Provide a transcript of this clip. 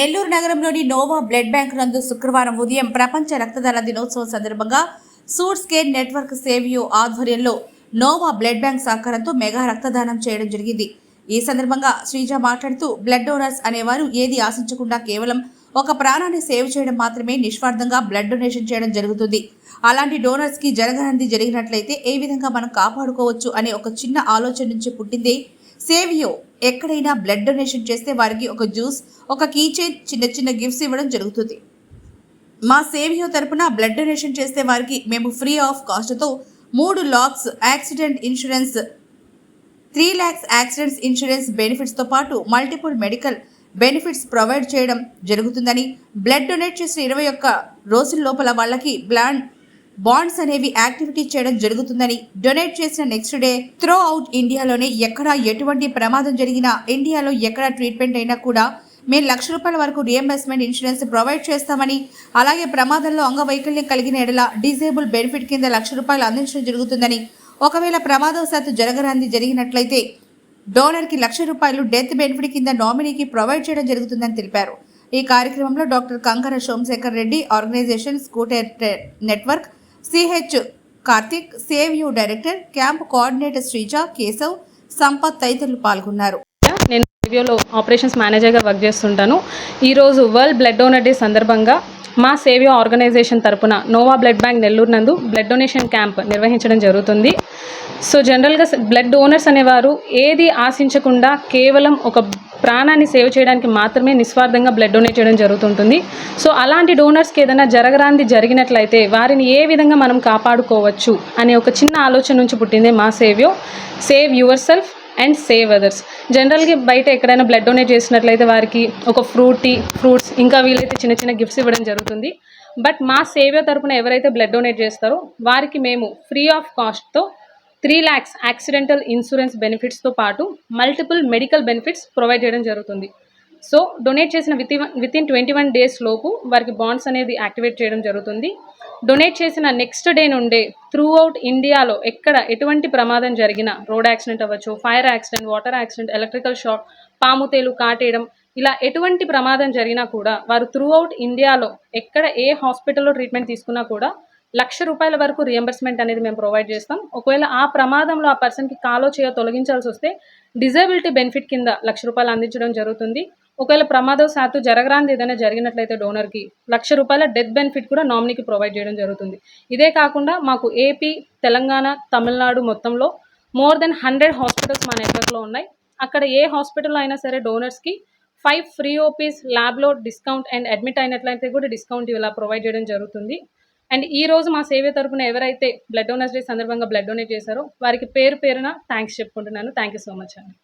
నెల్లూరు నగరంలోని Noah blood bank నందు శుక్రవారం ఉదయం ప్రపంచ రక్తదాన దినోత్సవం సందర్భంగా సూట్స్ కేర్ నెట్వర్క్ సేవియో ఆధ్వర్యంలో నోవా బ్లడ్ బ్యాంక్ సహకారంతో మెగా రక్తదానం చేయడం జరిగింది. ఈ సందర్భంగా శ్రీజ మాట్లాడుతూ బ్లడ్ డోనర్స్ అనేవారు ఏది ఆశించకుండా కేవలం ఒక ప్రాణాన్ని సేవ్ చేయడం మాత్రమే నిస్వార్థంగా బ్లడ్ డొనేషన్ చేయడం జరుగుతుంది. అలాంటి డోనర్స్కి జరగనంది జరిగినట్లయితే ఏ విధంగా మనం కాపాడుకోవచ్చు అనే ఒక చిన్న ఆలోచన నుంచి పుట్టింది సేవియో ఎక్కడైనా బ్లడ్ డొనేషన్ చేస్తే వారికి ఒక జ్యూస్ ఒక కీచే చిన్న చిన్న గిఫ్ట్స్ ఇవ్వడం జరుగుతుంది. మా సేవియో తరపున బ్లడ్ డొనేషన్ చేస్తే వారికి మేము ఫ్రీ ఆఫ్ కాస్ట్తో మూడు lakhs accident insurance three lakhs accidents insurance బెనిఫిట్స్తో పాటు మల్టిపుల్ మెడికల్ బెనిఫిట్స్ ప్రొవైడ్ చేయడం జరుగుతుందని బ్లడ్ డొనేట్ చేసిన ఇరవై ఒక్క రోజుల లోపల వాళ్ళకి బ్లాండ్ బాండ్స్ అనేవి యాక్టివిటీ చేయడం జరుగుతుందని డొనేట్ చేసిన నెక్స్ట్ డే త్రో అవుట్ ఇండియాలోనే ఎక్కడ ఎటువంటి ప్రమాదం జరిగినా ఇండియాలో ఎక్కడ ట్రీట్మెంట్ అయినా కూడా మేము లక్ష రూపాయల వరకు రియంబర్స్మెంట్ ఇన్సూరెన్స్ ప్రొవైడ్ చేస్తామని అలాగే ప్రమాదంలో అంగవైకల్యం కలిగిన ఎడల డిజేబుల్ బెనిఫిట్ కింద లక్ష రూపాయలు అందించడం జరుగుతుందని. ఒకవేళ ప్రమాదవశాత్తు జరగరాంది జరిగినట్లయితే డోనర్కి లక్ష రూపాయలు డెత్ బెనిఫిట్ కింద నామినీకి ప్రొవైడ్ చేయడం జరుగుతుందని తెలిపారు. ఈ కార్యక్రమంలో doctor Kankara Somasekhar Reddy organisation scooter network CH Karthik save you director camp coordinator Sreeja Keshav Sampath తదితరులు పాల్గొన్నారు. నేను రివ్యూలో ఆపరేషన్స్ మేనేజర్గా వర్క్ చేస్తుంటాను. ఈరోజు వరల్డ్ బ్లడ్ డోనర్ డే సందర్భంగా మా సేవియో ఆర్గనైజేషన్ తరపున నోవా బ్లడ్ బ్యాంక్ నెల్లూరు నందు బ్లడ్ డొనేషన్ క్యాంప్ నిర్వహించడం జరుగుతుంది. సో జనరల్గా బ్లడ్ డోనర్స్ అనేవారు ఏది ఆశించకుండా కేవలం ఒక ప్రాణాన్ని సేవ్ చేయడానికి మాత్రమే నిస్వార్థంగా బ్లడ్ డొనేట్ చేయడం జరుగుతుంటుంది. సో అలాంటి డోనర్స్కి ఏదైనా జరగరాంది జరిగినట్లయితే వారిని ఏ విధంగా మనం కాపాడుకోవచ్చు అనే ఒక చిన్న ఆలోచన నుంచి పుట్టిందే మా Savio. Save yourself and save others జనరల్గా బయట ఎక్కడైనా బ్లడ్ డొనేట్ చేసినట్లయితే వారికి ఒక ఫ్రూటీ ఫ్రూట్స్ ఇంకా వీలైతే చిన్న చిన్న గిఫ్ట్స్ ఇవ్వడం జరుగుతుంది. బట్ మా సేవ తరపున ఎవరైతే బ్లడ్ డొనేట్ చేస్తారో వారికి మేము ఫ్రీ ఆఫ్ కాస్ట్తో త్రీ ల్యాక్స్ యాక్సిడెంటల్ ఇన్సూరెన్స్ బెనిఫిట్స్తో పాటు మల్టిపుల్ మెడికల్ బెనిఫిట్స్ ప్రొవైడ్ చేయడం జరుగుతుంది. సో డొనేట్ చేసిన with with in twenty one days లోపు వారికి బాండ్స్ అనేది యాక్టివేట్ చేయడం జరుగుతుంది. డొనేట్ చేసిన నెక్స్ట్ డే నుండే త్రూ అవుట్ ఇండియాలో ఎక్కడ ఎటువంటి ప్రమాదం జరిగినా రోడ్ యాక్సిడెంట్ అవ్వచ్చు fire accident water accident electrical shock పాము తేలు కాటేయడం ఇలా ఎటువంటి ప్రమాదం జరిగినా కూడా వారు త్రూ అవుట్ ఇండియాలో ఎక్కడ ఏ హాస్పిటల్లో ట్రీట్మెంట్ తీసుకున్నా కూడా లక్ష రూపాయల వరకు రియంబర్స్మెంట్ అనేది మేము ప్రొవైడ్ చేస్తాం. ఒకవేళ ఆ ప్రమాదంలో ఆ పర్సన్కి కాలో చేయ తొలగించాల్సి వస్తే డిజేబిలిటీ బెనిఫిట్ కింద లక్ష రూపాయలు అందించడం జరుగుతుంది. ఒకవేళ ప్రమాదవశాత్తు జరగరాంది ఏదైనా జరిగినట్లయితే డోనర్కి లక్ష రూపాయల డెత్ బెనిఫిట్ కూడా నామినీకి ప్రొవైడ్ చేయడం జరుగుతుంది. ఇదే కాకుండా మాకు ఏపీ తెలంగాణ తమిళనాడు మొత్తంలో మోర్ దెన్ హండ్రెడ్ హాస్పిటల్స్ మా నెట్వర్క్లో ఉన్నాయి. అక్కడ ఏ హాస్పిటల్ అయినా సరే డోనర్స్కి ఫైవ్ ఫ్రీ ఓపీస్ ల్యాబ్లో డిస్కౌంట్ అండ్ అడ్మిట్ అయినట్లయితే కూడా డిస్కౌంట్ ఇలా ప్రొవైడ్ చేయడం జరుగుతుంది. అండ్ ఈ రోజు మా సేవ తరపున ఎవరైతే బ్లడ్ డోనర్స్ డే సందర్భంగా బ్లడ్ డొనేట్ చేశారో వారికి పేరు పేరున థ్యాంక్స్ చెప్పుకుంటున్నాను. థ్యాంక్ యూ సో మచ్ అండి.